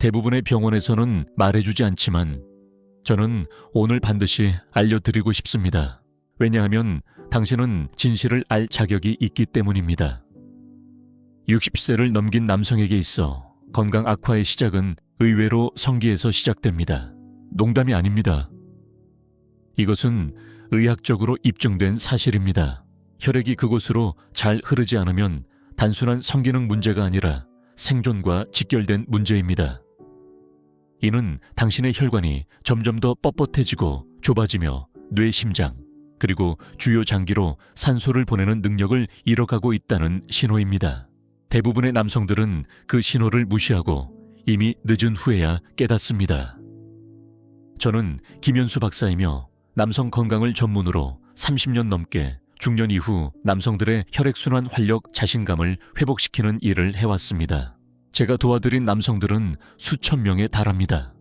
대부분의 병원에서는 말해주지 않지만 저는 오늘 반드시 알려드리고 싶습니다. 왜냐하면 당신은 진실을 알 자격이 있기 때문입니다. 60세를 넘긴 남성에게 있어 건강 악화의 시작은 의외로 성기에서 시작됩니다. 농담이 아닙니다. 이것은 의학적으로 입증된 사실입니다. 혈액이 그곳으로 잘 흐르지 않으면 단순한 성기능 문제가 아니라 생존과 직결된 문제입니다. 이는 당신의 혈관이 점점 더 뻣뻣해지고 좁아지며 뇌 심장, 그리고 주요 장기로 산소를 보내는 능력을 잃어가고 있다는 신호입니다. 대부분의 남성들은 그 신호를 무시하고 이미 늦은 후에야 깨닫습니다. 저는 김현수 박사이며 남성 건강을 전문으로 30년 넘게 중년 이후 남성들의 혈액순환 활력 자신감을 회복시키는 일을 해왔습니다. 제가 도와드린 남성들은 수천 명에 달합니다.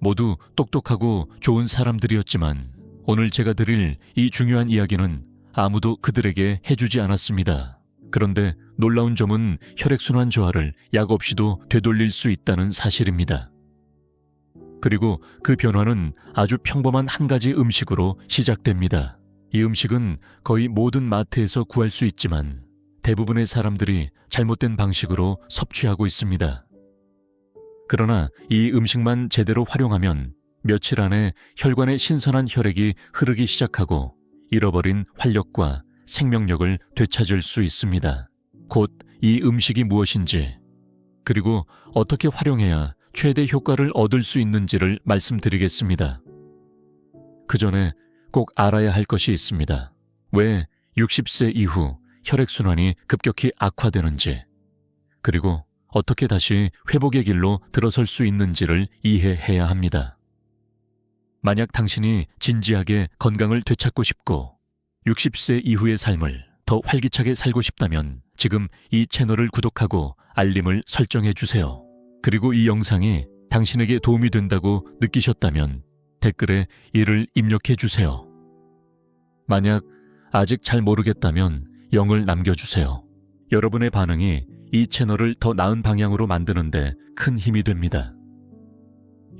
모두 똑똑하고 좋은 사람들이었지만 오늘 제가 드릴 이 중요한 이야기는 아무도 그들에게 해주지 않았습니다. 그런데 놀라운 점은 혈액순환 저하를 약 없이도 되돌릴 수 있다는 사실입니다. 그리고 그 변화는 아주 평범한 한 가지 음식으로 시작됩니다. 이 음식은 거의 모든 마트에서 구할 수 있지만 대부분의 사람들이 잘못된 방식으로 섭취하고 있습니다. 그러나 이 음식만 제대로 활용하면 며칠 안에 혈관에 신선한 혈액이 흐르기 시작하고 잃어버린 활력과 생명력을 되찾을 수 있습니다. 곧 이 음식이 무엇인지, 그리고 어떻게 활용해야 최대 효과를 얻을 수 있는지를 말씀드리겠습니다. 그 전에 꼭 알아야 할 것이 있습니다. 왜 60세 이후 혈액순환이 급격히 악화되는지, 그리고 어떻게 다시 회복의 길로 들어설 수 있는지를 이해해야 합니다. 만약 당신이 진지하게 건강을 되찾고 싶고 60세 이후의 삶을 더 활기차게 살고 싶다면 지금 이 채널을 구독하고 알림을 설정해 주세요. 그리고 이 영상이 당신에게 도움이 된다고 느끼셨다면 댓글에 이를 입력해 주세요. 만약 아직 잘 모르겠다면 영을 남겨주세요. 여러분의 반응이 이 채널을 더 나은 방향으로 만드는데 큰 힘이 됩니다.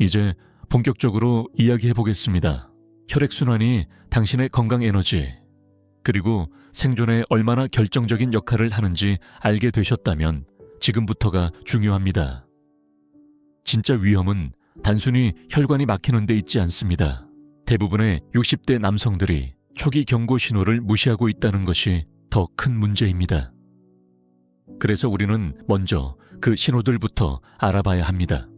이제 본격적으로 이야기해 보겠습니다. 혈액순환이 당신의 건강 에너지, 그리고 생존에 얼마나 결정적인 역할을 하는지 알게 되셨다면 지금부터가 중요합니다. 진짜 위험은 단순히 혈관이 막히는 데 있지 않습니다. 대부분의 60대 남성들이 초기 경고 신호를 무시하고 있다는 것이 더 큰 문제입니다. 그래서 우리는 먼저 그 신호들부터 알아봐야 합니다.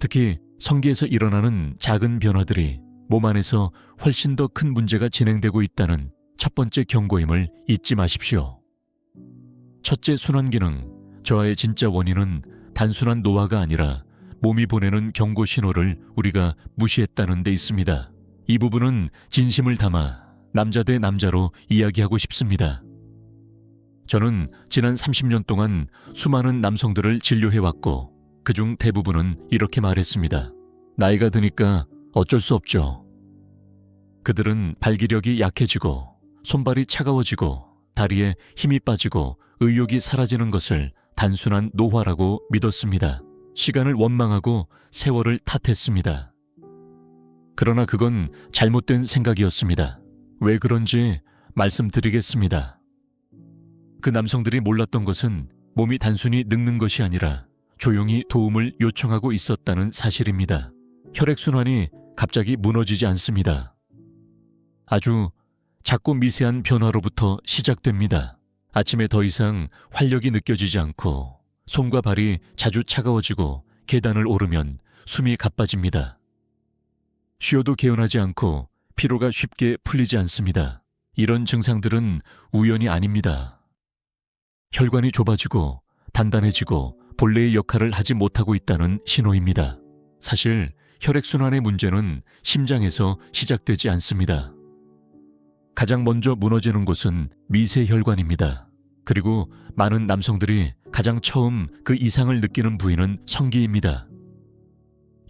특히 성기에서 일어나는 작은 변화들이 몸 안에서 훨씬 더 큰 문제가 진행되고 있다는 첫 번째 경고임을 잊지 마십시오. 첫째 순환 기능, 저하의 진짜 원인은 단순한 노화가 아니라 몸이 보내는 경고 신호를 우리가 무시했다는 데 있습니다. 이 부분은 진심을 담아 남자 대 남자로 이야기하고 싶습니다. 저는 지난 30년 동안 수많은 남성들을 진료해왔고 그중 대부분은 이렇게 말했습니다. 나이가 드니까 어쩔 수 없죠. 그들은 발기력이 약해지고 손발이 차가워지고 다리에 힘이 빠지고 의욕이 사라지는 것을 단순한 노화라고 믿었습니다. 시간을 원망하고 세월을 탓했습니다. 그러나 그건 잘못된 생각이었습니다. 왜 그런지 말씀드리겠습니다. 그 남성들이 몰랐던 것은 몸이 단순히 늙는 것이 아니라 조용히 도움을 요청하고 있었다는 사실입니다. 혈액순환이 갑자기 무너지지 않습니다. 아주 작고 미세한 변화로부터 시작됩니다. 아침에 더 이상 활력이 느껴지지 않고 손과 발이 자주 차가워지고 계단을 오르면 숨이 가빠집니다. 쉬어도 개운하지 않고 피로가 쉽게 풀리지 않습니다. 이런 증상들은 우연이 아닙니다. 혈관이 좁아지고 단단해지고 본래의 역할을 하지 못하고 있다는 신호입니다. 사실 혈액순환의 문제는 심장에서 시작되지 않습니다. 가장 먼저 무너지는 곳은 미세혈관입니다. 그리고 많은 남성들이 가장 처음 그 이상을 느끼는 부위는 성기입니다.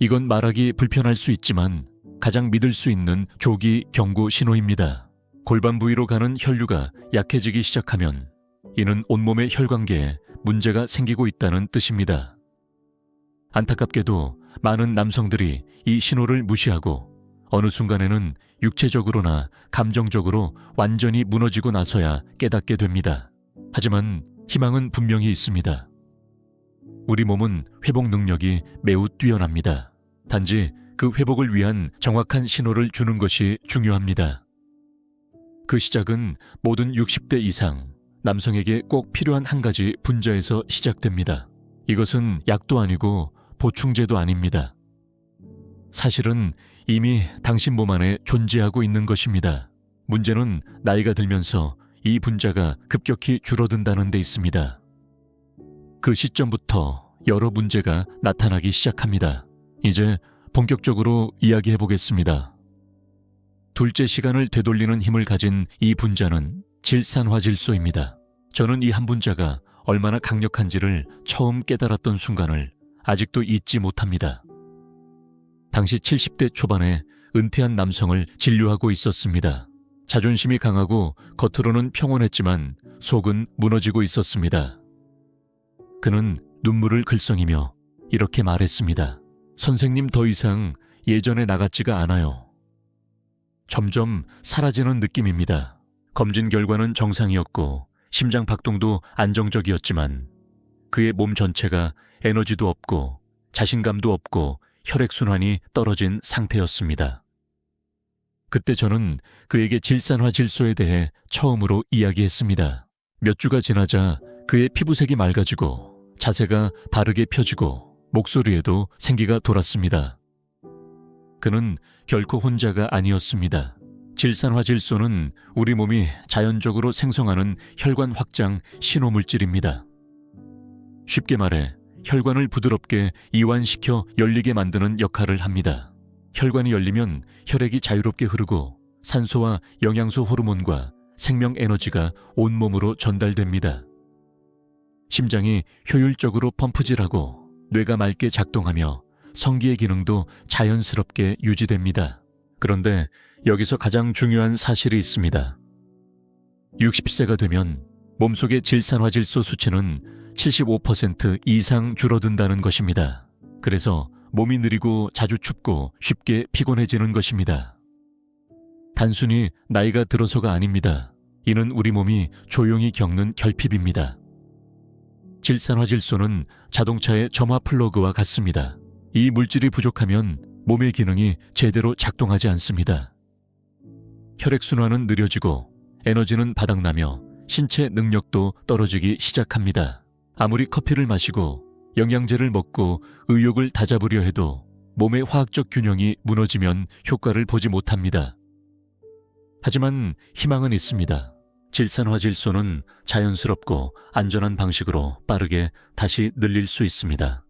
이건 말하기 불편할 수 있지만 가장 믿을 수 있는 조기 경고 신호입니다. 골반 부위로 가는 혈류가 약해지기 시작하면 이는 온몸의 혈관계에 문제가 생기고 있다는 뜻입니다. 안타깝게도 많은 남성들이 이 신호를 무시하고 어느 순간에는 육체적으로나 감정적으로 완전히 무너지고 나서야 깨닫게 됩니다. 하지만 희망은 분명히 있습니다. 우리 몸은 회복 능력이 매우 뛰어납니다. 단지 그 회복을 위한 정확한 신호를 주는 것이 중요합니다. 그 시작은 모든 60대 이상 남성에게 꼭 필요한 한 가지 분자에서 시작됩니다. 이것은 약도 아니고 보충제도 아닙니다. 사실은 이미 당신 몸 안에 존재하고 있는 것입니다. 문제는 나이가 들면서 이 분자가 급격히 줄어든다는 데 있습니다. 그 시점부터 여러 문제가 나타나기 시작합니다. 이제 본격적으로 이야기해 보겠습니다. 둘째 시간을 되돌리는 힘을 가진 이 분자는 질산화질소입니다. 저는 이 한 분자가 얼마나 강력한지를 처음 깨달았던 순간을 아직도 잊지 못합니다. 당시 70대 초반에 은퇴한 남성을 진료하고 있었습니다. 자존심이 강하고 겉으로는 평온했지만 속은 무너지고 있었습니다. 그는 눈물을 글썽이며 이렇게 말했습니다. 선생님 더 이상 예전에 나같지가 않아요. 점점 사라지는 느낌입니다. 검진 결과는 정상이었고 심장 박동도 안정적이었지만 그의 몸 전체가 에너지도 없고 자신감도 없고 혈액순환이 떨어진 상태였습니다. 그때 저는 그에게 질산화 질소에 대해 처음으로 이야기했습니다. 몇 주가 지나자 그의 피부색이 맑아지고 자세가 바르게 펴지고 목소리에도 생기가 돌았습니다. 그는 결코 혼자가 아니었습니다. 질산화 질소는 우리 몸이 자연적으로 생성하는 혈관 확장 신호물질입니다. 쉽게 말해 혈관을 부드럽게 이완시켜 열리게 만드는 역할을 합니다. 혈관이 열리면 혈액이 자유롭게 흐르고 산소와 영양소 호르몬과 생명 에너지가 온몸으로 전달됩니다. 심장이 효율적으로 펌프질하고 뇌가 맑게 작동하며 성기의 기능도 자연스럽게 유지됩니다. 그런데 여기서 가장 중요한 사실이 있습니다. 60세가 되면 몸속의 질산화질소 수치는 75% 이상 줄어든다는 것입니다. 그래서 몸이 느리고 자주 춥고 쉽게 피곤해지는 것입니다. 단순히 나이가 들어서가 아닙니다. 이는 우리 몸이 조용히 겪는 결핍입니다. 질산화질소는 자동차의 점화 플러그와 같습니다. 이 물질이 부족하면 몸의 기능이 제대로 작동하지 않습니다. 혈액순환은 느려지고 에너지는 바닥나며 신체 능력도 떨어지기 시작합니다. 아무리 커피를 마시고 영양제를 먹고 의욕을 다잡으려 해도 몸의 화학적 균형이 무너지면 효과를 보지 못합니다. 하지만 희망은 있습니다. 질산화질소는 자연스럽고 안전한 방식으로 빠르게 다시 늘릴 수 있습니다.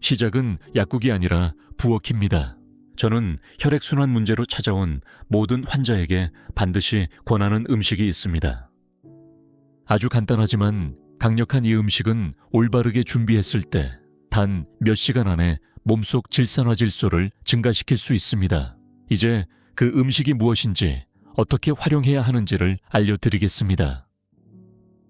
시작은 약국이 아니라 부엌입니다. 저는 혈액순환 문제로 찾아온 모든 환자에게 반드시 권하는 음식이 있습니다. 아주 간단하지만 강력한 이 음식은 올바르게 준비했을 때 단 몇 시간 안에 몸속 질산화 질소를 증가시킬 수 있습니다. 이제 그 음식이 무엇인지 어떻게 활용해야 하는지를 알려드리겠습니다.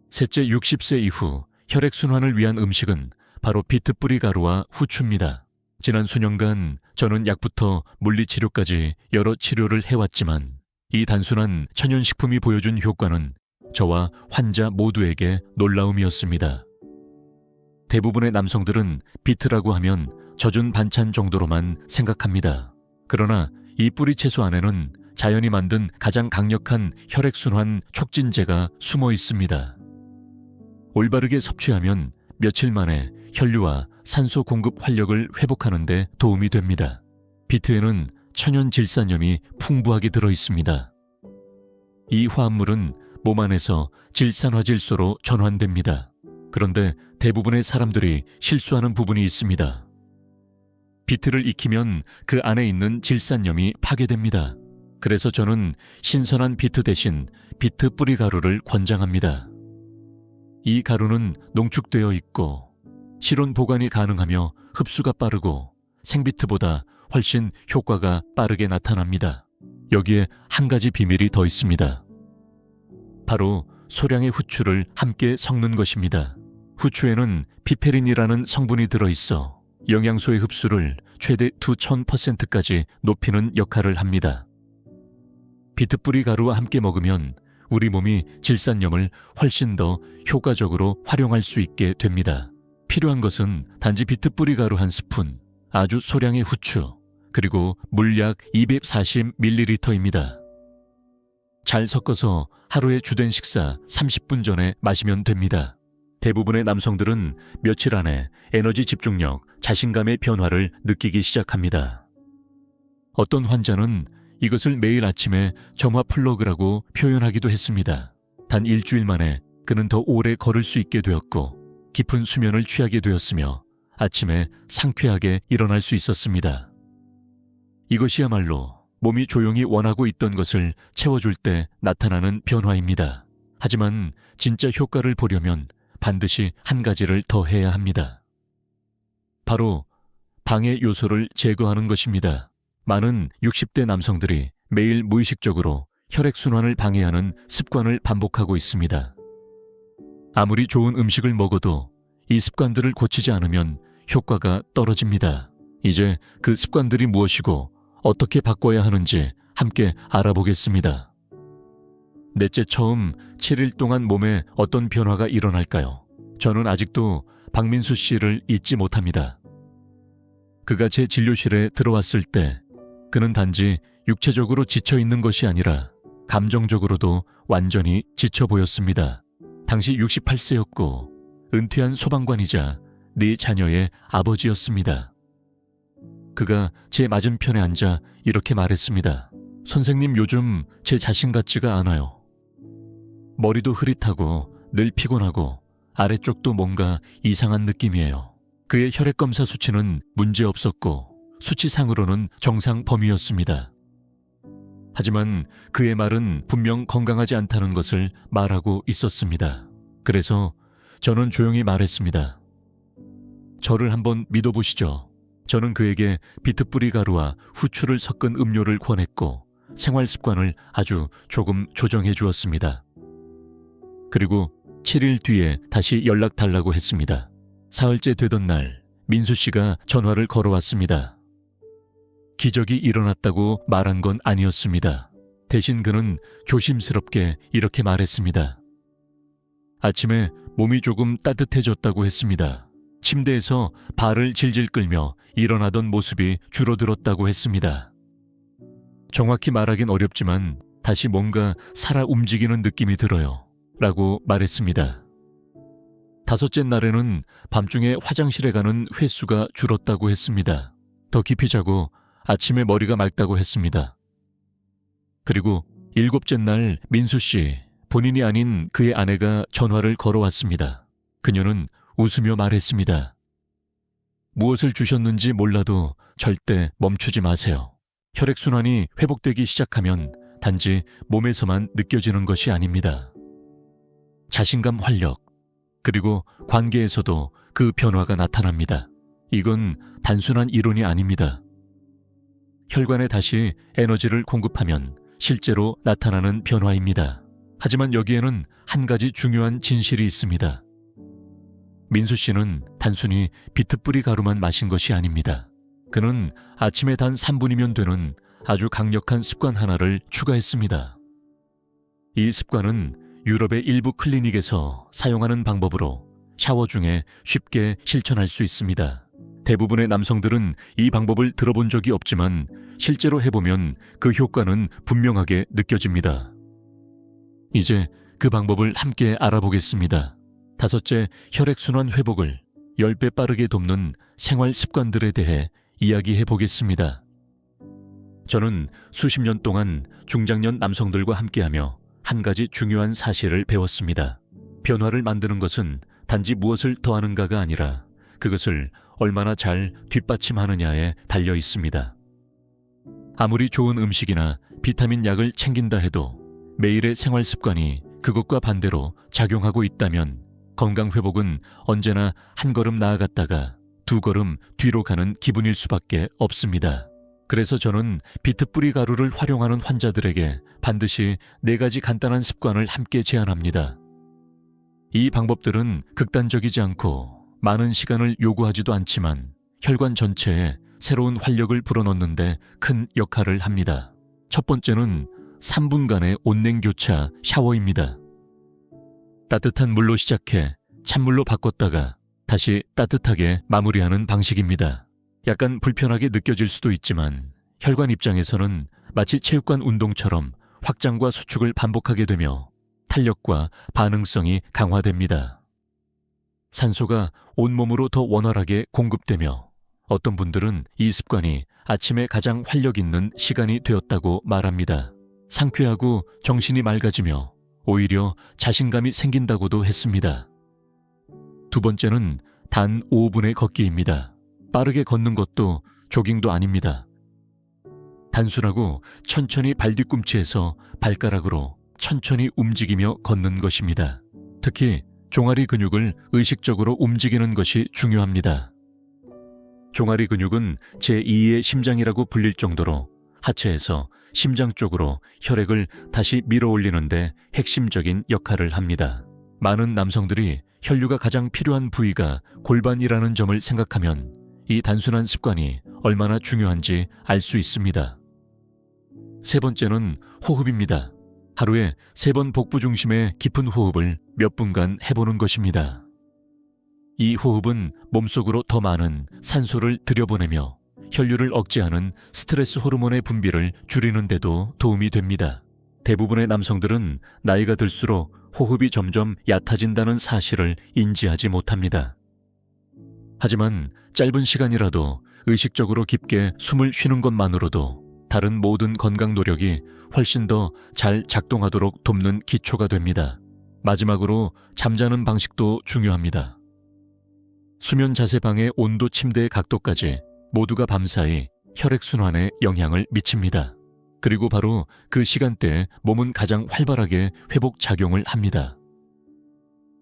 셋째 60세 이후 혈액순환을 위한 음식은 바로 비트뿌리 가루와 후추입니다. 지난 수년간 저는 약부터 물리치료까지 여러 치료를 해왔지만 이 단순한 천연식품이 보여준 효과는 저와 환자 모두에게 놀라움이었습니다. 대부분의 남성들은 비트라고 하면 젖은 반찬 정도로만 생각합니다. 그러나 이 뿌리 채소 안에는 자연이 만든 가장 강력한 혈액순환 촉진제가 숨어 있습니다. 올바르게 섭취하면 며칠 만에 혈류와 산소 공급 활력을 회복하는데 도움이 됩니다. 비트에는 천연 질산염이 풍부하게 들어 있습니다. 이 화합물은 몸 안에서 질산화질소로 전환됩니다. 그런데 대부분의 사람들이 실수하는 부분이 있습니다. 비트를 익히면 그 안에 있는 질산염이 파괴됩니다. 그래서 저는 신선한 비트 대신 비트 뿌리 가루를 권장합니다. 이 가루는 농축되어 있고 실온 보관이 가능하며 흡수가 빠르고 생비트보다 훨씬 효과가 빠르게 나타납니다. 여기에 한 가지 비밀이 더 있습니다. 바로 소량의 후추를 함께 섞는 것입니다. 후추에는 피페린이라는 성분이 들어있어 영양소의 흡수를 최대 2000%까지 높이는 역할을 합니다. 비트뿌리 가루와 함께 먹으면 우리 몸이 질산염을 훨씬 더 효과적으로 활용할 수 있게 됩니다. 필요한 것은 단지 비트뿌리 가루 한 스푼, 아주 소량의 후추, 그리고 물약 240ml입니다. 잘 섞어서 하루의 주된 식사 30분 전에 마시면 됩니다. 대부분의 남성들은 며칠 안에 에너지 집중력, 자신감의 변화를 느끼기 시작합니다. 어떤 환자는 이것을 매일 아침에 점화 플러그라고 표현하기도 했습니다. 단 일주일 만에 그는 더 오래 걸을 수 있게 되었고 깊은 수면을 취하게 되었으며 아침에 상쾌하게 일어날 수 있었습니다. 이것이야말로 몸이 조용히 원하고 있던 것을 채워줄 때 나타나는 변화입니다. 하지만 진짜 효과를 보려면 반드시 한 가지를 더 해야 합니다. 바로 방해 요소를 제거하는 것입니다. 많은 60대 남성들이 매일 무의식적으로 혈액순환을 방해하는 습관을 반복하고 있습니다. 아무리 좋은 음식을 먹어도 이 습관들을 고치지 않으면 효과가 떨어집니다. 이제 그 습관들이 무엇이고 어떻게 바꿔야 하는지 함께 알아보겠습니다. 넷째 처음 7일 동안 몸에 어떤 변화가 일어날까요? 저는 아직도 박민수 씨를 잊지 못합니다. 그가 제 진료실에 들어왔을 때 그는 단지 육체적으로 지쳐 있는 것이 아니라 감정적으로도 완전히 지쳐 보였습니다. 당시 68세였고 은퇴한 소방관이자 네 자녀의 아버지였습니다. 그가 제 맞은편에 앉아 이렇게 말했습니다. 선생님 요즘 제 자신 같지가 않아요. 머리도 흐릿하고 늘 피곤하고 아래쪽도 뭔가 이상한 느낌이에요. 그의 혈액 검사 수치는 문제 없었고 수치상으로는 정상 범위였습니다. 하지만 그의 말은 분명 건강하지 않다는 것을 말하고 있었습니다. 그래서 저는 조용히 말했습니다. 저를 한번 믿어보시죠. 저는 그에게 비트뿌리 가루와 후추를 섞은 음료를 권했고 생활 습관을 아주 조금 조정해 주었습니다. 그리고 7일 뒤에 다시 연락 달라고 했습니다. 사흘째 되던 날 민수 씨가 전화를 걸어왔습니다. 기적이 일어났다고 말한 건 아니었습니다. 대신 그는 조심스럽게 이렇게 말했습니다. 아침에 몸이 조금 따뜻해졌다고 했습니다. 침대에서 발을 질질 끌며 일어나던 모습이 줄어들었다고 했습니다. 정확히 말하긴 어렵지만 다시 뭔가 살아 움직이는 느낌이 들어요. 라고 말했습니다. 다섯째 날에는 밤중에 화장실에 가는 횟수가 줄었다고 했습니다. 더 깊이 자고 아침에 머리가 맑다고 했습니다. 그리고 일곱째 날 민수 씨, 본인이 아닌 그의 아내가 전화를 걸어왔습니다. 그녀는 웃으며 말했습니다. 무엇을 주셨는지 몰라도 절대 멈추지 마세요. 혈액순환이 회복되기 시작하면 단지 몸에서만 느껴지는 것이 아닙니다. 자신감 활력, 그리고 관계에서도 그 변화가 나타납니다. 이건 단순한 이론이 아닙니다. 혈관에 다시 에너지를 공급하면 실제로 나타나는 변화입니다. 하지만 여기에는 한 가지 중요한 진실이 있습니다. 민수 씨는 단순히 비트뿌리 가루만 마신 것이 아닙니다. 그는 아침에 단 3분이면 되는 아주 강력한 습관 하나를 추가했습니다. 이 습관은 유럽의 일부 클리닉에서 사용하는 방법으로 샤워 중에 쉽게 실천할 수 있습니다. 대부분의 남성들은 이 방법을 들어본 적이 없지만 실제로 해보면 그 효과는 분명하게 느껴집니다. 이제 그 방법을 함께 알아보겠습니다. 다섯째, 혈액순환 회복을 10배 빠르게 돕는 생활 습관들에 대해 이야기해 보겠습니다. 저는 수십 년 동안 중장년 남성들과 함께하며 한 가지 중요한 사실을 배웠습니다. 변화를 만드는 것은 단지 무엇을 더하는가가 아니라 그것을 얼마나 잘 뒷받침하느냐에 달려 있습니다. 아무리 좋은 음식이나 비타민 약을 챙긴다 해도 매일의 생활 습관이 그것과 반대로 작용하고 있다면 건강 회복은 언제나 한 걸음 나아갔다가 두 걸음 뒤로 가는 기분일 수밖에 없습니다. 그래서 저는 비트 뿌리 가루를 활용하는 환자들에게 반드시 네 가지 간단한 습관을 함께 제안합니다. 이 방법들은 극단적이지 않고 많은 시간을 요구하지도 않지만 혈관 전체에 새로운 활력을 불어넣는데 큰 역할을 합니다. 첫 번째는 3분간의 온냉 교차 샤워입니다. 따뜻한 물로 시작해 찬물로 바꿨다가 다시 따뜻하게 마무리하는 방식입니다. 약간 불편하게 느껴질 수도 있지만 혈관 입장에서는 마치 체육관 운동처럼 확장과 수축을 반복하게 되며 탄력과 반응성이 강화됩니다. 산소가 온몸으로 더 원활하게 공급되며 어떤 분들은 이 습관이 아침에 가장 활력 있는 시간이 되었다고 말합니다. 상쾌하고 정신이 맑아지며 오히려 자신감이 생긴다고도 했습니다. 두 번째는 단 5분의 걷기입니다. 빠르게 걷는 것도 조깅도 아닙니다. 단순하고 천천히 발 뒤꿈치에서 발가락으로 천천히 움직이며 걷는 것입니다. 특히 종아리 근육을 의식적으로 움직이는 것이 중요합니다. 종아리 근육은 제2의 심장이라고 불릴 정도로 하체에서 심장 쪽으로 혈액을 다시 밀어 올리는데 핵심적인 역할을 합니다. 많은 남성들이 혈류가 가장 필요한 부위가 골반이라는 점을 생각하면 이 단순한 습관이 얼마나 중요한지 알 수 있습니다. 세 번째는 호흡입니다. 하루에 세 번 복부 중심의 깊은 호흡을 몇 분간 해보는 것입니다. 이 호흡은 몸속으로 더 많은 산소를 들여보내며 혈류를 억제하는 스트레스 호르몬의 분비를 줄이는 데도 도움이 됩니다. 대부분의 남성들은 나이가 들수록 호흡이 점점 얕아진다는 사실을 인지하지 못합니다. 하지만 짧은 시간이라도 의식적으로 깊게 숨을 쉬는 것만으로도 다른 모든 건강 노력이 훨씬 더 잘 작동하도록 돕는 기초가 됩니다. 마지막으로 잠자는 방식도 중요합니다. 수면 자세 방의 온도 침대의 각도까지 모두가 밤사이 혈액순환에 영향을 미칩니다. 그리고 바로 그 시간대에 몸은 가장 활발하게 회복 작용을 합니다.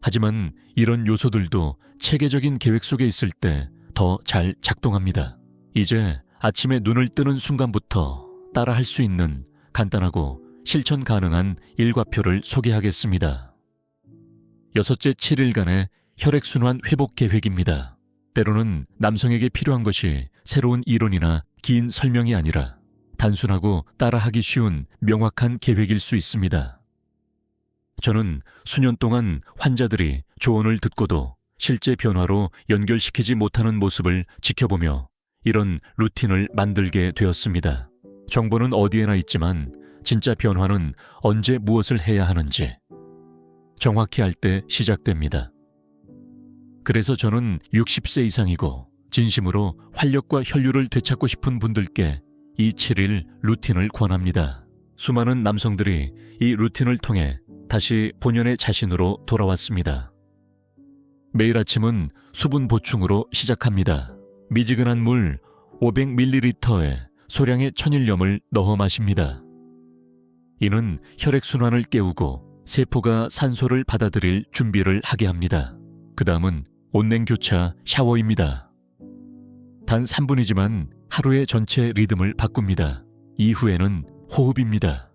하지만 이런 요소들도 체계적인 계획 속에 있을 때 더 잘 작동합니다. 이제 아침에 눈을 뜨는 순간부터 따라 할 수 있는 간단하고 실천 가능한 일과표를 소개하겠습니다. 여섯째 7일간의 혈액순환 회복 계획입니다. 때로는 남성에게 필요한 것이 새로운 이론이나 긴 설명이 아니라 단순하고 따라하기 쉬운 명확한 계획일 수 있습니다. 저는 수년 동안 환자들이 조언을 듣고도 실제 변화로 연결시키지 못하는 모습을 지켜보며 이런 루틴을 만들게 되었습니다. 정보는 어디에나 있지만 진짜 변화는 언제 무엇을 해야 하는지 정확히 할때 시작됩니다. 그래서 저는 60세 이상이고 진심으로 활력과 혈류를 되찾고 싶은 분들께 이 7일 루틴을 권합니다. 수많은 남성들이 이 루틴을 통해 다시 본연의 자신으로 돌아왔습니다. 매일 아침은 수분 보충으로 시작합니다. 미지근한 물 500ml에 소량의 천일염을 넣어 마십니다. 이는 혈액순환을 깨우고 세포가 산소를 받아들일 준비를 하게 합니다. 그 다음은 온냉교차 샤워입니다. 단 3분이지만 하루의 전체 리듬을 바꿉니다. 이후에는 호흡입니다.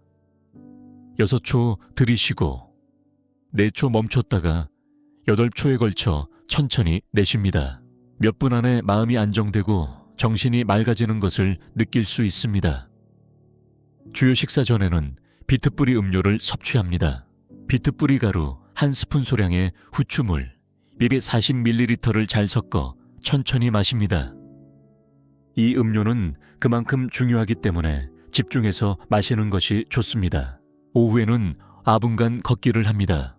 6초 들이쉬고 4초 멈췄다가 8초에 걸쳐 천천히 내쉽니다. 몇 분 안에 마음이 안정되고 정신이 맑아지는 것을 느낄 수 있습니다. 주요 식사 전에는 비트뿌리 음료를 섭취합니다. 비트뿌리 가루 한 스푼 소량의 후추물 립에 40ml를 잘 섞어 천천히 마십니다. 이 음료는 그만큼 중요하기 때문에 집중해서 마시는 것이 좋습니다. 오후에는 아분간 걷기를 합니다.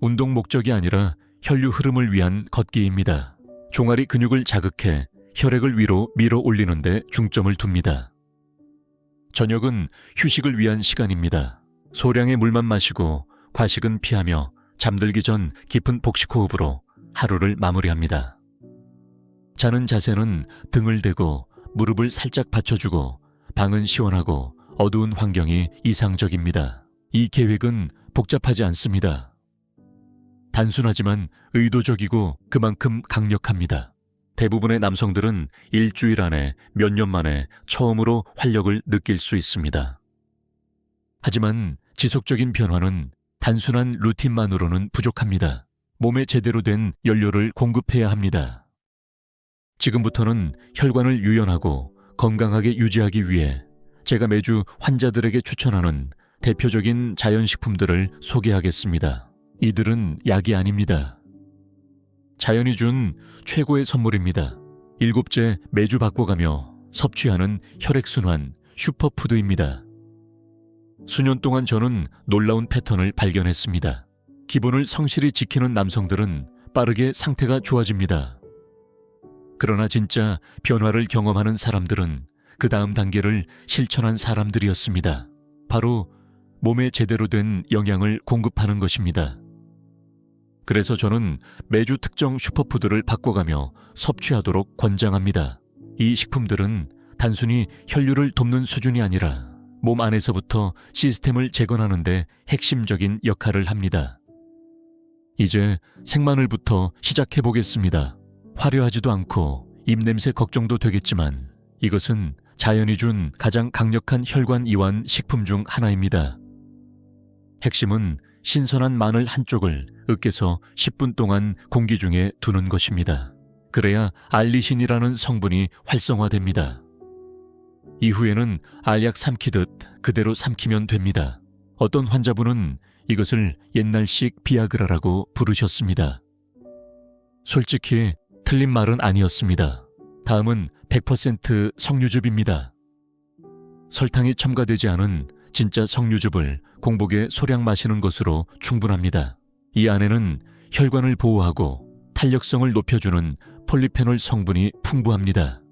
운동 목적이 아니라 혈류 흐름을 위한 걷기입니다. 종아리 근육을 자극해 혈액을 위로 밀어 올리는데 중점을 둡니다. 저녁은 휴식을 위한 시간입니다. 소량의 물만 마시고 과식은 피하며 잠들기 전 깊은 복식 호흡으로 하루를 마무리합니다. 자는 자세는 등을 대고 무릎을 살짝 받쳐주고 방은 시원하고 어두운 환경이 이상적입니다. 이 계획은 복잡하지 않습니다. 단순하지만 의도적이고 그만큼 강력합니다. 대부분의 남성들은 일주일 안에 몇 년 만에 처음으로 활력을 느낄 수 있습니다. 하지만 지속적인 변화는 단순한 루틴만으로는 부족합니다. 몸에 제대로 된 연료를 공급해야 합니다. 지금부터는 혈관을 유연하고 건강하게 유지하기 위해 제가 매주 환자들에게 추천하는 대표적인 자연식품들을 소개하겠습니다. 이들은 약이 아닙니다. 자연이 준 최고의 선물입니다. 일곱째 매주 바꿔가며 섭취하는 혈액순환 슈퍼푸드입니다. 수년 동안 저는 놀라운 패턴을 발견했습니다. 기본을 성실히 지키는 남성들은 빠르게 상태가 좋아집니다. 그러나 진짜 변화를 경험하는 사람들은 그 다음 단계를 실천한 사람들이었습니다. 바로 몸에 제대로 된 영양을 공급하는 것입니다. 그래서 저는 매주 특정 슈퍼푸드를 바꿔가며 섭취하도록 권장합니다. 이 식품들은 단순히 혈류를 돕는 수준이 아니라 몸 안에서부터 시스템을 재건하는데 핵심적인 역할을 합니다. 이제 생마늘부터 시작해 보겠습니다. 화려하지도 않고 입냄새 걱정도 되겠지만 이것은 자연이 준 가장 강력한 혈관 이완 식품 중 하나입니다. 핵심은 신선한 마늘 한쪽을 으깨서 10분 동안 공기 중에 두는 것입니다. 그래야 알리신이라는 성분이 활성화됩니다. 이후에는 알약 삼키듯 그대로 삼키면 됩니다. 어떤 환자분은 이것을 옛날식 비아그라라고 부르셨습니다. 솔직히 틀린 말은 아니었습니다. 다음은 100% 석류즙입니다. 설탕이 첨가되지 않은 진짜 석류즙을 공복에 소량 마시는 것으로 충분합니다. 이 안에는 혈관을 보호하고 탄력성을 높여주는 폴리페놀 성분이 풍부합니다.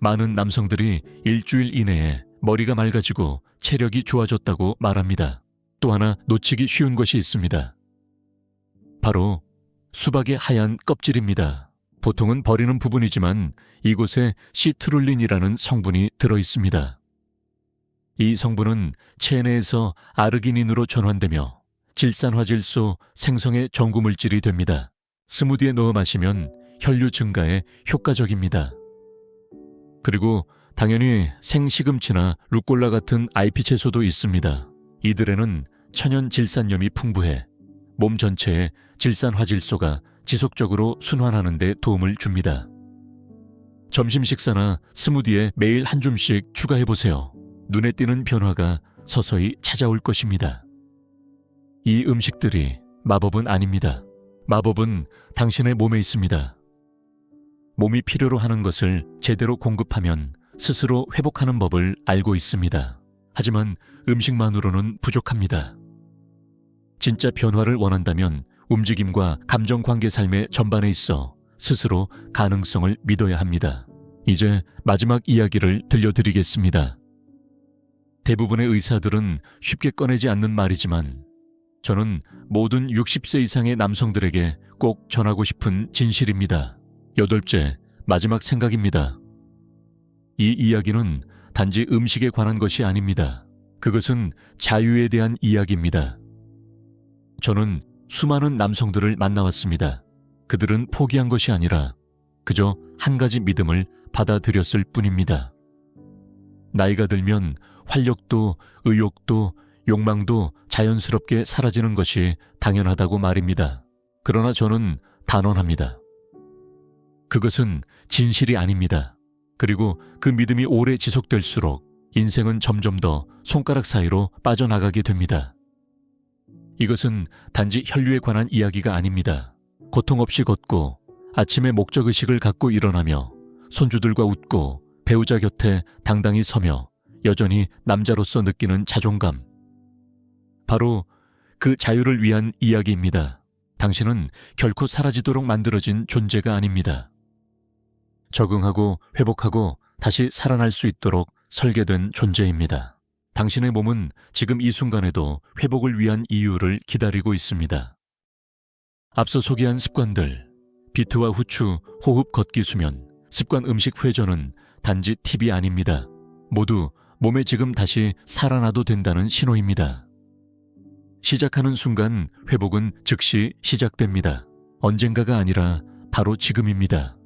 많은 남성들이 일주일 이내에 머리가 맑아지고 체력이 좋아졌다고 말합니다. 또 하나 놓치기 쉬운 것이 있습니다. 바로 수박의 하얀 껍질입니다. 보통은 버리는 부분이지만 이곳에 시트룰린이라는 성분이 들어 있습니다. 이 성분은 체내에서 아르기닌으로 전환되며 질산화질소 생성의 전구물질이 됩니다. 스무디에 넣어 마시면 혈류 증가에 효과적입니다. 그리고 당연히 생시금치나 루꼴라 같은 IP 채소도 있습니다. 이들에는 천연 질산염이 풍부해 몸 전체에 질산화질소가 지속적으로 순환하는 데 도움을 줍니다. 점심 식사나 스무디에 매일 한 줌씩 추가해 보세요. 눈에 띄는 변화가 서서히 찾아올 것입니다. 이 음식들이 마법은 아닙니다. 마법은 당신의 몸에 있습니다. 몸이 필요로 하는 것을 제대로 공급하면 스스로 회복하는 법을 알고 있습니다. 하지만 음식만으로는 부족합니다. 진짜 변화를 원한다면 움직임과 감정 관계 삶의 전반에 있어 스스로 가능성을 믿어야 합니다. 이제 마지막 이야기를 들려드리겠습니다. 대부분의 의사들은 쉽게 꺼내지 않는 말이지만 저는 모든 60세 이상의 남성들에게 꼭 전하고 싶은 진실입니다. 여덟째, 마지막 생각입니다. 이 이야기는 단지 음식에 관한 것이 아닙니다. 그것은 자유에 대한 이야기입니다. 저는 수많은 남성들을 만나왔습니다. 그들은 포기한 것이 아니라 그저 한 가지 믿음을 받아들였을 뿐입니다. 나이가 들면 활력도 의욕도 욕망도 자연스럽게 사라지는 것이 당연하다고 말입니다. 그러나 저는 단언합니다. 그것은 진실이 아닙니다. 그리고 그 믿음이 오래 지속될수록 인생은 점점 더 손가락 사이로 빠져나가게 됩니다. 이것은 단지 혈류에 관한 이야기가 아닙니다. 고통 없이 걷고 아침에 목적의식을 갖고 일어나며 손주들과 웃고 배우자 곁에 당당히 서며 여전히 남자로서 느끼는 자존감. 바로 그 자유를 위한 이야기입니다. 당신은 결코 사라지도록 만들어진 존재가 아닙니다. 적응하고 회복하고 다시 살아날 수 있도록 설계된 존재입니다. 당신의 몸은 지금 이 순간에도 회복을 위한 이유를 기다리고 있습니다. 앞서 소개한 습관들, 비트와 후추, 호흡 걷기 수면, 습관 음식 회전은 단지 팁이 아닙니다. 모두 몸에 지금 다시 살아나도 된다는 신호입니다. 시작하는 순간 회복은 즉시 시작됩니다. 언젠가가 아니라 바로 지금입니다.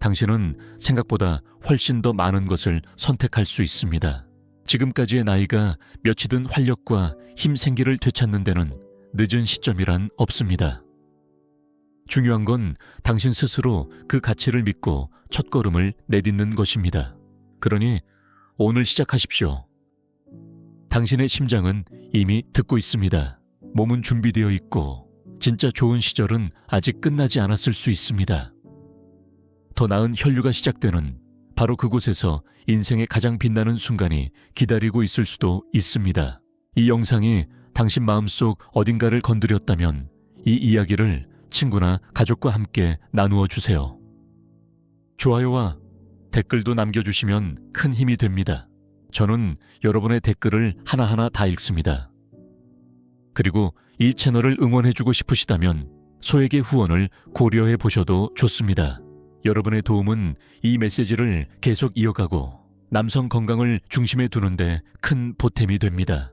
당신은 생각보다 훨씬 더 많은 것을 선택할 수 있습니다. 지금까지의 나이가 몇이든 활력과 힘 생기를 되찾는 데는 늦은 시점이란 없습니다. 중요한 건 당신 스스로 그 가치를 믿고 첫걸음을 내딛는 것입니다. 그러니 오늘 시작하십시오. 당신의 심장은 이미 듣고 있습니다. 몸은 준비되어 있고 진짜 좋은 시절은 아직 끝나지 않았을 수 있습니다. 더 나은 혈류가 시작되는 바로 그곳에서 인생의 가장 빛나는 순간이 기다리고 있을 수도 있습니다. 이 영상이 당신 마음속 어딘가를 건드렸다면 이 이야기를 친구나 가족과 함께 나누어 주세요. 좋아요와 댓글도 남겨주시면 큰 힘이 됩니다. 저는 여러분의 댓글을 하나하나 다 읽습니다. 그리고 이 채널을 응원해주고 싶으시다면 소액의 후원을 고려해 보셔도 좋습니다. 여러분의 도움은 이 메시지를 계속 이어가고 남성 건강을 중심에 두는데 큰 보탬이 됩니다.